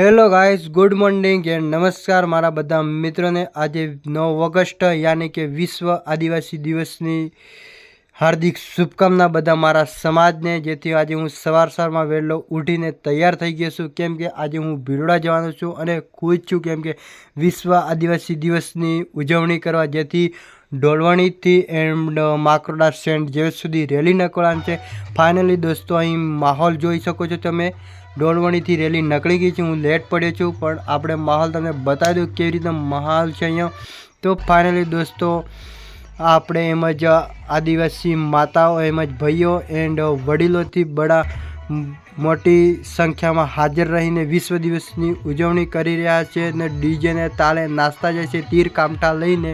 Hello guys good morning and નમસ્કાર મારા બધા મિત્રોને આજે નવ ઓગસ્ટ યાની કે વિશ્વ આદિવાસી દિવસની હાર્દિક શુભકામના બધા મારા સમાજને જેથી આજે હું સવાર સવારમાં વહેલો ઉઠીને તૈયાર થઈ ગયો છું કેમ કે આજે હું ભીલોડા જવાનો છું અને ખુશ છું કેમ કે વિશ્વ આદિવાસી દિવસની ઉજવણી કરવા જેથી ડોલવણીથી એન્ડ માકરોડા સેન્ટ જે સુધી રેલી નીકળવાની છે ફાઇનલી દોસ્તો અહીં માહોલ જોઈ શકો છો તમે ડોલવણીથી રેલી નીકળી ગઈ છે. હું લેટ પડ્યો છું, પણ આપણે માહોલ તમને બતાવી દઉં કેવી રીતે માહોલ છે અહીંયા. તો ફાઇનલી દોસ્તો, આપણે એમ જ આદિવાસી માતાઓ, એમ જ ભાઈઓ એન્ડ વડીલોથી બડા મોટી સંખ્યામાં હાજર રહીને વિશ્વ દિવસની ઉજવણી કરી રહ્યા છે અને ડીજેને તાલે નાસ્તા જાય છે, તીર કામઠા લઈને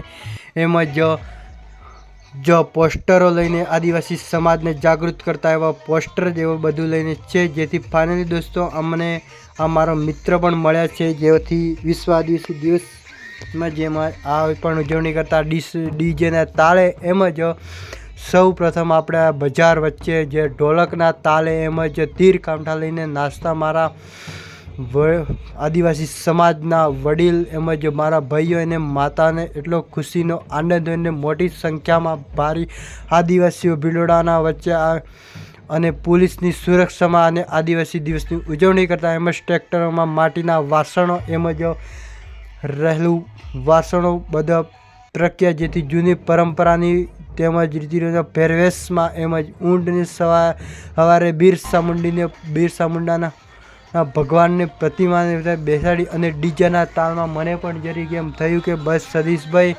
એમ જ જો પોસ્ટરો લઈને આદિવાસી સમાજને જાગૃત કરતા એવા પોસ્ટર જેવું બધું લઈને છે, જેથી ફાઇનલી દોસ્તો અમને આ મારો મિત્ર પણ મળ્યા છે, જેથી વિશ્વ આદિવાસી દિવસમાં જેમાં આ પણ ઉજવણી કરતા ડીસ ડીજેના તાળે એમ જ સૌ પ્રથમ આપણે બજાર વચ્ચે જે ઢોલકના તાલે એમ જ તીર કામઠા લઈને નાસ્તા મારા આદિવાસી સમાજના વડીલ એમજ મારા ભાઈઓ અને માતાને એટલો ખુશીનો આનંદ અને મોટી સંખ્યામાં ભારી આદિવાસીઓ ભીલોડાના વચ્ચે અને પોલીસની સુરક્ષામાં અને આદિવાસી દિવસની ઉજવણી કરતા એમજ ટ્રેક્ટરોમાં માટીના વાસણો એમજ રહેલું વાસણો બધા પ્રખ્યા જેથી જૂની પરંપરાની તેમજ રીતિરિવાજો પહેરવેશમાં એમજ ઊંટની સવા સવારે બીર સામુંડીને બીર મુંડાના ભગવાનની પ્રતિમાને બેસાડી અને ડીજેના તાલમાં મને પણ જરીક એમ થયું કે બસ સતીશભાઈ,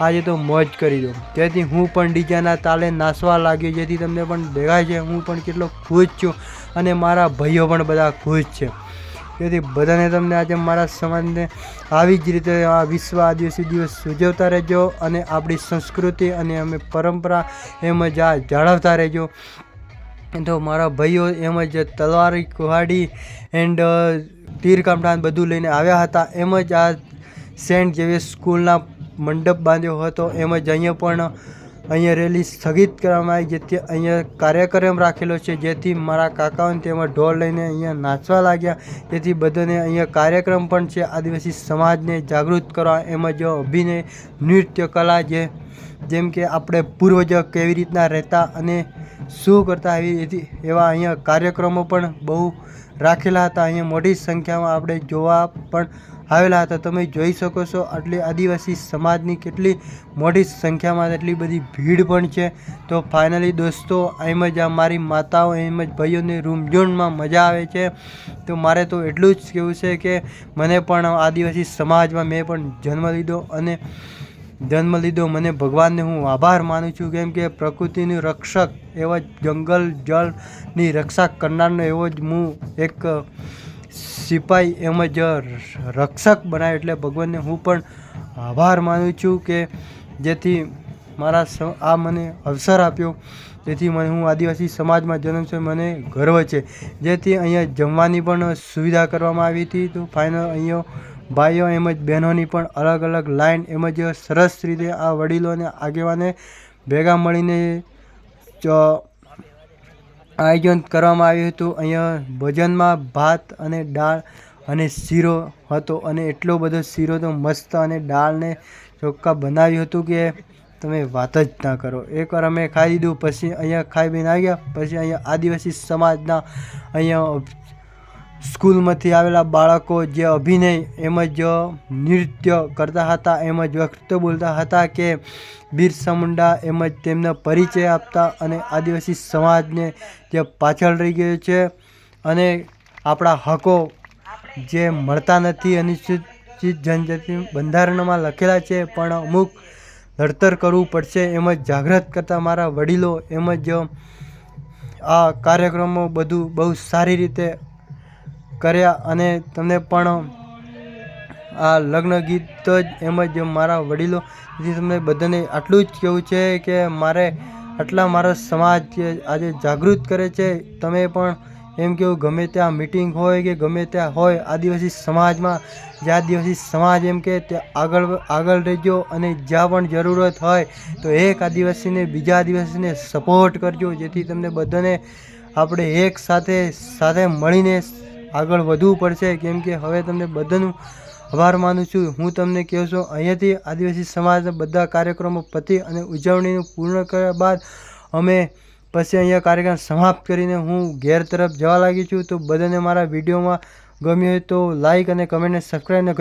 આજે તો મોજ કરી દો. તેથી હું પણ ડીજેના તાલે નાચવા લાગ્યો, જેથી તમને પણ દેખાય છે હું પણ કેટલો ખુશ છું અને મારા ભાઈઓ પણ બધા ખુશ છે. તેથી બધાને તમને આજે મારા સમાજને આવી જ રીતે આ વિશ્વ આદિવાસી દિવસ ઉજવતા રહેજો અને આપણી સંસ્કૃતિ અને અમે પરંપરા એમ જ આ જાળવતા રહેજો. તો મારા ભાઈઓ એમ જ તલવારી, કુહાડી એન્ડ તીર કામઠા બધું લઈને આવ્યા હતા. એમ જ આ સેન્ટ જેવી સ્કૂલના મંડપ બાંધ્યો હતો. એમ જ અહીંયા પણ અહીંયા રેલી સ્થગિત કરવામાં આવી, જેથી અહીંયા કાર્યક્રમ રાખેલો છે, જેથી મારા કાકાઓને તેમાં ઢોલ લઈને અહીંયા નાચવા લાગ્યા. જેથી બધાને અહીંયા કાર્યક્રમ પણ છે, આદિવાસી સમાજને જાગૃત કરવા એમ જ અભિનય, નૃત્ય, કલા જે, જેમ કે આપણે પૂર્વજો કેવી રીતના રહેતા અને શું કરતા એવી એવા અહીંયા કાર્યક્રમો પણ બહુ રાખેલા હતા. અહીંયા મોટી સંખ્યામાં આપણે જોવા પણ આવેલા હતા. તમે જોઈ શકો છો, આટલી આદિવાસી સમાજની કેટલી મોટી સંખ્યામાં એટલી બધી ભીડ પણ છે. તો ફાઇનલી દોસ્તો, એમ જ આ મારી માતાઓ, એમ જ ભાઈઓને રૂમઝોનમાં મજા આવે છે. તો મારે તો એટલું જ કહેવું છે કે મને પણ આદિવાસી સમાજમાં મેં પણ જન્મ લીધો અને જન્મ લીધો. મને ભગવાનને હું આભાર માનું છું, કેમ કે પ્રકૃતિનું રક્ષક એવા જંગલ, જળની રક્ષા કરનારનો એવો જ હું એક સિપાઈ એમ જ રક્ષક બનાવ્યો એટલે ભગવાનને હું પણ આભાર માનું છું કે જેથી મારા આ મને અવસર આપ્યો. તેથી મને હું આદિવાસી સમાજમાં જન્મ છે, મને ગર્વ છે. જેથી અહીંયા જમવાની પણ સુવિધા કરવામાં આવી હતી. તો ફાઇનલ અહીંયા ભાઈઓ એમજ બહેનોની પણ અલગ અલગ લાઈન એમજ સરસ રીતે આ વડીલો અને આગેવાને ભેગા મળીને આયોજન કરવામાં આવ્યું હતું. અહીંયા ભોજનમાં ભાત અને દાળ અને શીરો હતો અને એટલો બધો શીરો તો મસ્ત અને દાળને ચોખ્ખા બનાવ્યું હતું કે તમે વાત જ ના કરો. એકવાર અમે ખાઈ લીધું, પછી અહીંયા ખાઈ પીને આવ્યા, પછી અહીંયા આદિવાસી સમાજના અહીંયા સ્કૂલમાંથી આવેલા બાળકો જે અભિનય એમ જ નૃત્ય કરતા હતા, એમ જ વખત બોલતા હતા કે બિરસા મુંડા એમ જ તેમનો પરિચય આપતા અને આદિવાસી સમાજને જે પાછળ રહી ગયો છે અને આપણા હકો જે મળતા નથી અનુસૂચિત જનજાતિ બંધારણમાં લખેલા છે, પણ અમુક લડતર કરવું પડશે એમ જ જાગૃત કરતા મારા વડીલો એમ જ આ કાર્યક્રમો બધું બહુ સારી રીતે કર્યા અને તમને પણ આ લગ્ન ગીત જ એમ જ મારા વડીલો તેથી તમને બધાને આટલું જ કહેવું છે કે મારે આટલા મારો સમાજ આજે જાગૃત કરે છે, તમે પણ એમ કેવું ગમે ત્યાં મિટિંગ હોય કે ગમે ત્યાં હોય, આદિવાસી સમાજમાં જે આદિવાસી સમાજ એમ કે ત્યાં આગળ આગળ રહેજો અને જ્યાં પણ જરૂરત હોય તો એક આદિવાસીને બીજા આદિવાસીને સપોર્ટ કરજો, જેથી તમને બધાને આપણે એક સાથે સાથે મળીને આગળ વધવું પડશે. કેમ કે હવે તમને બધાનું આભાર માનું છું. હું તમને કહું છું, અહીંયાથી આદિવાસી સમાજના બધા કાર્યક્રમો પતી અને ઉજવણીનું પૂર્ણ કર્યા બાદ અમે પછી અહીંયા કાર્યક્રમ સમાપ્ત કરીને હું ઘેર તરફ જવા લાગી છું. તો બધાને મારા વિડીયોમાં ગમ્યું હોય તો લાઈક અને કમેન્ટને સબસ્ક્રાઈબ કંઈક